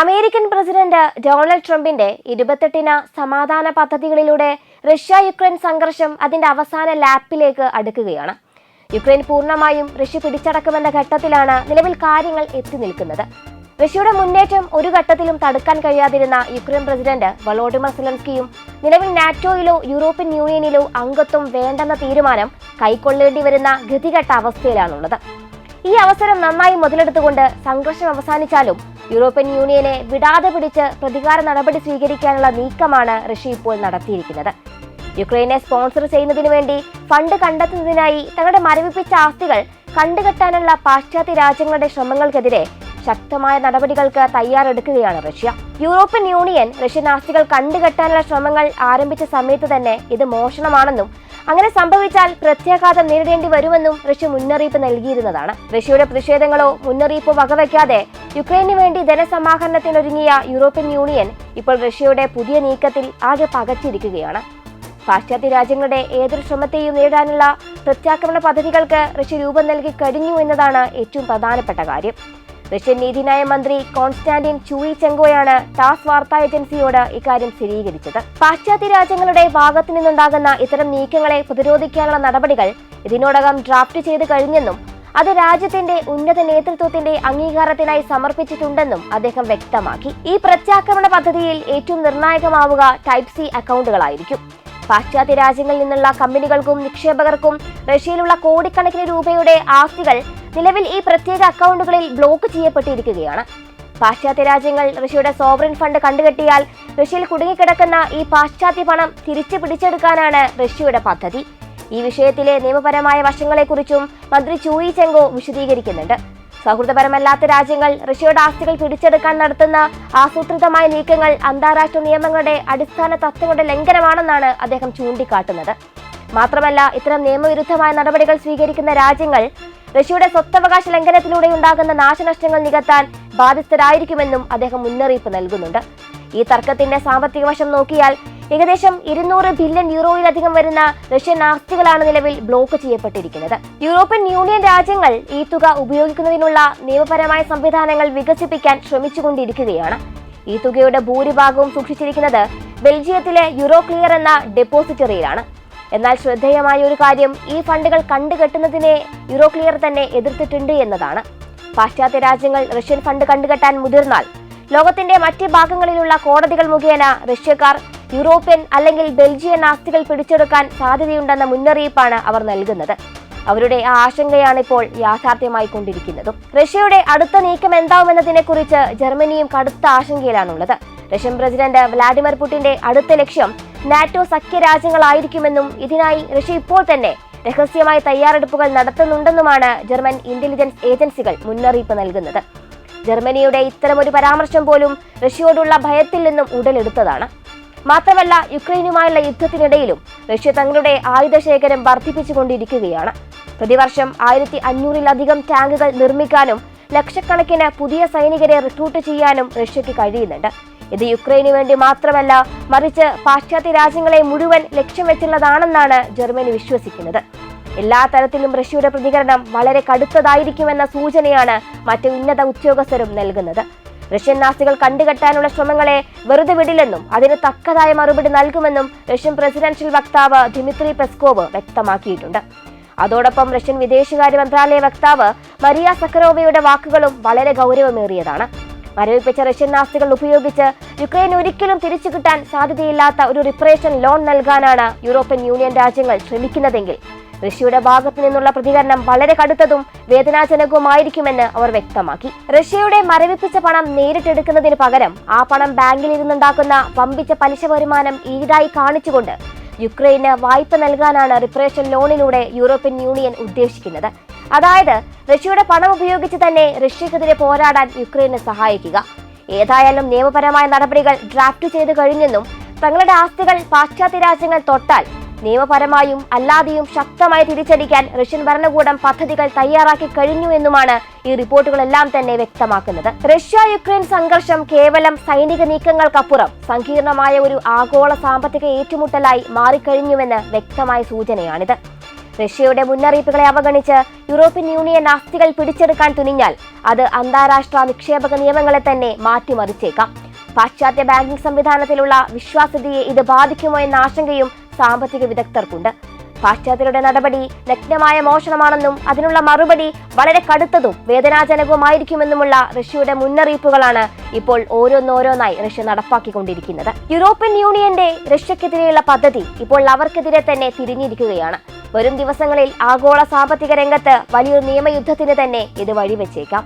American president Donald ട്രംപിന്റെ ഇരുപത്തെട്ടിന സമാധാന പദ്ധതികളിലൂടെ Russia Ukraine സംഘർഷം അതിന്റെ അവസാന ലാപ്പിലേക്ക് അടുക്കുകയാണ്. യുക്രൈൻ പൂർണമായും റഷ്യ പിടിച്ചടക്കുമെന്ന ഘട്ടത്തിലാണ് നിലവിൽ കാര്യങ്ങൾ എത്തി നിൽക്കുന്നത്. റഷ്യയുടെ മുന്നേറ്റം ഒരു ഘട്ടത്തിലും തടുക്കാൻ കഴിയാതിരുന്ന യുക്രൈൻ പ്രസിഡന്റ് വളോഡിമർ സെലൻസ്കിയും നിലവിൽ നാറ്റോയിലോ യൂറോപ്യൻ യൂണിയനിലോ അംഗത്വം വേണ്ടെന്ന തീരുമാനം കൈക്കൊള്ളേണ്ടി വരുന്ന ഗതികെട്ട അവസ്ഥയിലാണുള്ളത്. ഈ അവസരം നന്നായി മുതലെടുത്തുകൊണ്ട് സംഘർഷം അവസാനിച്ചാലും യൂറോപ്യൻ യൂണിയനെ വിടാതെ പിടിച്ച് പ്രതികാര നടപടി സ്വീകരിക്കാനുള്ള നീക്കമാണ് റഷ്യ ഇപ്പോൾ നടത്തിയിരിക്കുന്നത്. യുക്രൈനെ സ്പോൺസർ ചെയ്യുന്നതിനു വേണ്ടി ഫണ്ട് കണ്ടെത്തുന്നതിനായി തങ്ങളുടെ മരവിപ്പിച്ച ആസ്തികൾ കണ്ടുകെട്ടാനുള്ള പാശ്ചാത്യ രാജ്യങ്ങളുടെ ശ്രമങ്ങൾക്കെതിരെ ശക്തമായ നടപടികൾക്ക് തയ്യാറെടുക്കുകയാണ് റഷ്യ. യൂറോപ്യൻ യൂണിയൻ റഷ്യൻ ആസ്തികൾ കണ്ടുകെട്ടാനുള്ള ശ്രമങ്ങൾ ആരംഭിച്ച സമയത്ത് തന്നെ ഇത് മോഷണമാണെന്നും അങ്ങനെ സംഭവിച്ചാൽ പ്രത്യാഘാതം നേരിടേണ്ടി വരുമെന്നും റഷ്യ മുന്നറിയിപ്പ് നൽകിയിരുന്നതാണ്. റഷ്യയുടെ പ്രതിഷേധങ്ങളോ മുന്നറിയിപ്പോ വകവയ്ക്കാതെ യുക്രൈനു വേണ്ടി ധനസമാഹരണത്തിനൊരുങ്ങിയ യൂറോപ്യൻ യൂണിയൻ ഇപ്പോൾ റഷ്യയുടെ പുതിയ നീക്കത്തിൽ ആകെ പകച്ചിരിക്കുകയാണ്. പാശ്ചാത്യ രാജ്യങ്ങളുടെ ഏതൊരു ശ്രമത്തെയും നേടാനുള്ള പ്രത്യാക്രമണ പദ്ധതികൾക്ക് റഷ്യ രൂപം നൽകി കഴിഞ്ഞു എന്നതാണ് ഏറ്റവും പ്രധാനപ്പെട്ട കാര്യം. റഷ്യൻ നീതിന്യായ മന്ത്രി കോൺസ്റ്റാന്റിൻ ചൂയി ചെങ്കോയാണ് ടാസ് വാർത്താ ഏജൻസിയോട് ഇക്കാര്യം സ്ഥിരീകരിച്ചത്. പാശ്ചാത്യ രാജ്യങ്ങളുടെ ഭാഗത്തു നിന്നുണ്ടാകുന്ന ഇത്തരം നീക്കങ്ങളെ പ്രതിരോധിക്കാനുള്ള നടപടികൾ ഇതിനോടകം ഡ്രാഫ്റ്റ് ചെയ്ത് കഴിഞ്ഞെന്നും അത് രാജ്യത്തിന്റെ ഉന്നത നേതൃത്വത്തിന്റെ അംഗീകാരത്തിനായി സമർപ്പിച്ചിട്ടുണ്ടെന്നും അദ്ദേഹം വ്യക്തമാക്കി. ഈ പ്രത്യാക്രമണ പദ്ധതിയിൽ ഏറ്റവും നിർണായകമാവുക ടൈപ്പ് സി അക്കൗണ്ടുകളായിരിക്കും. പാശ്ചാത്യ രാജ്യങ്ങളിൽ നിന്നുള്ള കമ്പനികൾക്കും നിക്ഷേപകർക്കും റഷ്യയിലുള്ള കോടിക്കണക്കിന് രൂപയുടെ ആസ്തികൾ നിലവിൽ ഈ പ്രത്യേക അക്കൗണ്ടുകളിൽ ബ്ലോക്ക് ചെയ്യപ്പെട്ടിരിക്കുകയാണ്. പാശ്ചാത്യ രാജ്യങ്ങൾ റഷ്യയുടെ സോവറിൻ ഫണ്ട് കണ്ടുകെട്ടിയാൽ റഷ്യയിൽ കുടുങ്ങിക്കിടക്കുന്ന ഈ പാശ്ചാത്യ പണം തിരിച്ചു പിടിച്ചെടുക്കാനാണ് റഷ്യയുടെ പദ്ധതി. ഈ വിഷയത്തിലെ നിയമപരമായ വശങ്ങളെക്കുറിച്ചും മന്ത്രി ചൂയി ചെങ്കോ വിശദീകരിക്കുന്നുണ്ട്. സൗഹൃദപരമല്ലാത്ത രാജ്യങ്ങൾ റഷ്യയുടെ ആസ്തികൾ പിടിച്ചെടുക്കാൻ നടത്തുന്ന ആസൂത്രിതമായ നീക്കങ്ങൾ അന്താരാഷ്ട്ര നിയമങ്ങളുടെ അടിസ്ഥാന തത്വങ്ങളുടെ ലംഘനമാണെന്നാണ് അദ്ദേഹം ചൂണ്ടിക്കാട്ടുന്നത്. മാത്രമല്ല ഇത്തരം നിയമവിരുദ്ധമായ നടപടികൾ സ്വീകരിക്കുന്ന രാജ്യങ്ങൾ റഷ്യയുടെ സ്വത്തവകാശ ലംഘനത്തിലൂടെ ഉണ്ടാകുന്ന നാശനഷ്ടങ്ങൾ നികത്താൻ ബാധ്യസ്ഥരായിരിക്കുമെന്നും അദ്ദേഹം മുന്നറിയിപ്പ് നൽകുന്നുണ്ട്. ഈ തർക്കത്തിന്റെ സാമ്പത്തിക വശം നോക്കിയാൽ ഏകദേശം ഇരുന്നൂറ് ബില്യൺ യൂറോയിലധികം വരുന്ന റഷ്യൻ ആസ്തികളാണ് നിലവിൽ ബ്ലോക്ക് ചെയ്യപ്പെട്ടിരിക്കുന്നത്. യൂറോപ്യൻ യൂണിയൻ രാജ്യങ്ങൾ ഈ തുക ഉപയോഗിക്കുന്നതിനുള്ള നിയമപരമായ സംവിധാനങ്ങൾ വികസിപ്പിക്കാൻ ശ്രമിച്ചുകൊണ്ടിരിക്കുകയാണ്. ഈ തുകയുടെ ഭൂരിഭാഗവും സൂക്ഷിച്ചിരിക്കുന്നത് ബെൽജിയത്തിലെ യൂറോ ക്ലിയർ എന്ന ഡെപ്പോസിറ്ററിയിലാണ് എന്നാൽ ശ്രദ്ധേയമായ ഒരു കാര്യം ഈ ഫണ്ടുകൾ കണ്ടുകെട്ടുന്നതിനെ യൂറോക്ലിയർ തന്നെ എതിർത്തിട്ടുണ്ട് എന്നതാണ്. പാശ്ചാത്യ രാജ്യങ്ങൾ റഷ്യൻ ഫണ്ട് കണ്ടുകെട്ടാൻ മുതിർന്നാൽ ലോകത്തിന്റെ മറ്റ് ഭാഗങ്ങളിലുള്ള കോടതികൾ മുഖേന റഷ്യക്കാർ യൂറോപ്യൻ അല്ലെങ്കിൽ ബെൽജിയൻ ആസ്തികൾ പിടിച്ചെടുക്കാൻ സാധ്യതയുണ്ടെന്ന മുന്നറിയിപ്പാണ് അവർ നൽകുന്നത്. അവരുടെ ആ ആശങ്കയാണ് ഇപ്പോൾ യാഥാർത്ഥ്യമായി കൊണ്ടിരിക്കുന്നതും. റഷ്യയുടെ അടുത്ത നീക്കം എന്താവുമെന്നതിനെ കുറിച്ച് ജർമ്മനിയും കടുത്ത ആശങ്കയിലാണുള്ളത്. റഷ്യൻ പ്രസിഡന്റ് വ്ലാഡിമിർ പുടിന്റെ അടുത്ത ലക്ഷ്യം നാറ്റോ സഖ്യ രാജ്യങ്ങളായിരിക്കുമെന്നും ഇതിനായി റഷ്യ ഇപ്പോൾ തന്നെ രഹസ്യമായ തയ്യാറെടുപ്പുകൾ നടത്തുന്നുണ്ടെന്നുമാണ് ജർമ്മൻ ഇന്റലിജൻസ് ഏജൻസികൾ മുന്നറിയിപ്പ് നൽകുന്നത്. ജർമ്മനിയുടെ ഇത്തരമൊരു പരാമർശം പോലും റഷ്യയോടുള്ള ഭയത്തിൽ നിന്നും ഉടലെടുത്തതാണ്. മാത്രമല്ല യുക്രൈനുമായുള്ള യുദ്ധത്തിനിടയിലും റഷ്യ തങ്ങളുടെ ആയുധശേഖരം വർദ്ധിപ്പിച്ചുകൊണ്ടിരിക്കുകയാണ്. പ്രതിവർഷം ആയിരത്തി അഞ്ഞൂറിലധികം ടാങ്കുകൾ നിർമ്മിക്കാനും ലക്ഷക്കണക്കിന് പുതിയ സൈനികരെ റിക്രൂട്ട് ചെയ്യാനും റഷ്യയ്ക്ക് കഴിയുന്നുണ്ട്. ഇത് യുക്രൈനു വേണ്ടി മാത്രമല്ല മറിച്ച് പാശ്ചാത്യ രാജ്യങ്ങളെ മുഴുവൻ ലക്ഷ്യം വെച്ചുള്ളതാണെന്നാണ് ജർമ്മനി വിശ്വസിക്കുന്നത്. എല്ലാ തരത്തിലും റഷ്യയുടെ പ്രതികരണം വളരെ കടുത്തതായിരിക്കുമെന്ന സൂചനയാണ് മറ്റ് ഉന്നത ഉദ്യോഗസ്ഥരും നൽകുന്നത്. റഷ്യൻ നാസികൾ കണ്ടുകെട്ടാനുള്ള ശ്രമങ്ങളെ വെറുതെ വിടില്ലെന്നും അതിന് തക്കതായ മറുപടി നൽകുമെന്നും റഷ്യൻ പ്രസിഡൻഷ്യൽ വക്താവ് ദിമിത്രി പെസ്കോവ് വ്യക്തമാക്കിയിട്ടുണ്ട്. അതോടൊപ്പം റഷ്യൻ വിദേശകാര്യ മന്ത്രാലയ വക്താവ് മരിയ സക്കറോവയുടെ വാക്കുകളും വളരെ ഗൗരവമേറിയതാണ്. മരവിപ്പിച്ച റഷ്യൻ ആസ്തികൾ ഉപയോഗിച്ച് യുക്രൈൻ ഒരിക്കലും തിരിച്ചു കിട്ടാൻ സാധ്യതയില്ലാത്ത ഒരു റിപ്പറേഷൻ ലോൺ നൽകാനാണ് യൂറോപ്യൻ യൂണിയൻ രാജ്യങ്ങൾ ശ്രമിക്കുന്നതെങ്കിൽ. റഷ്യയുടെ ഭാഗത്തു നിന്നുള്ള പ്രതികരണം വളരെ കടുത്തതും വേദനാജനകവുമായിരിക്കുമെന്ന് അവർ വ്യക്തമാക്കി. റഷ്യയുടെ മരവിപ്പിച്ച പണം നേരിട്ടെടുക്കുന്നതിന് പകരം ആ പണം ബാങ്കിൽ ഇരുന്നുണ്ടാക്കുന്ന വമ്പിച്ച പലിശ വരുമാനം ഈടായി കാണിച്ചുകൊണ്ട് യുക്രൈന് വായ്പ നൽകാനാണ് റിപ്പറേഷൻ ലോണിലൂടെ യൂറോപ്യൻ യൂണിയൻ ഉദ്ദേശിക്കുന്നത്. അതായത് റഷ്യയുടെ പണം ഉപയോഗിച്ച് തന്നെ റഷ്യക്കെതിരെ പോരാടാൻ യുക്രൈനെ സഹായിക്കുക. ഏതായാലും നിയമപരമായ നടപടികൾ ഡ്രാഫ്റ്റ് ചെയ്തു കഴിഞ്ഞെന്നും തങ്ങളുടെ ആസ്തികൾ പാശ്ചാത്യ രാജ്യങ്ങൾ തൊട്ടാൽ നിയമപരമായും അല്ലാതെയും ശക്തമായി തിരിച്ചടിക്കാൻ റഷ്യൻ ഭരണകൂടം പദ്ധതികൾ തയ്യാറാക്കി കഴിഞ്ഞു എന്നുമാണ് ഈ റിപ്പോർട്ടുകളെല്ലാം തന്നെ വ്യക്തമാക്കുന്നത്. റഷ്യ യുക്രൈൻ സംഘർഷം കേവലം സൈനിക നീക്കങ്ങൾക്കപ്പുറം സങ്കീർണമായ ഒരു ആഗോള സാമ്പത്തിക ഏറ്റുമുട്ടലായി മാറിക്കഴിഞ്ഞുവെന്ന് വ്യക്തമായ സൂചനയാണിത്. റഷ്യയുടെ മുന്നറിയിപ്പുകളെ അവഗണിച്ച് യൂറോപ്യൻ യൂണിയൻ ആസ്തികൾ പിടിച്ചെടുക്കാൻ തുനിഞ്ഞാൽ അത് അന്താരാഷ്ട്ര നിക്ഷേപക നിയമങ്ങളെ തന്നെ മാറ്റിമറിച്ചേക്കാം. പാശ്ചാത്യ ബാങ്കിംഗ് സംവിധാനത്തിലുള്ള വിശ്വാസ്യതയെ ഇത് ബാധിക്കുമോ എന്ന ആശങ്കയും സാമ്പത്തിക വിദഗ്ധർക്കുണ്ട്. പാശ്ചാത്യരുടെ നടപടി നഗ്നമായ മോഷണമാണെന്നും അതിനുള്ള മറുപടി വളരെ കടുത്തതും വേദനാജനകവുമായിരിക്കുമെന്നുമുള്ള റഷ്യയുടെ മുന്നറിയിപ്പുകളാണ് ഇപ്പോൾ ഓരോന്നോരോന്നായി റഷ്യ നടപ്പാക്കിക്കൊണ്ടിരിക്കുന്നത്. യൂറോപ്യൻ യൂണിയന്റെ റഷ്യക്കെതിരെയുള്ള പദ്ധതി ഇപ്പോൾ അവർക്കെതിരെ തന്നെ തിരിഞ്ഞിരിക്കുകയാണ്. വരും ദിവസങ്ങളിൽ ആഗോള സാമ്പത്തിക രംഗത്ത് വലിയൊരു നിയമയുദ്ധത്തിന് തന്നെ ഇത് വഴിവെച്ചേക്കാം.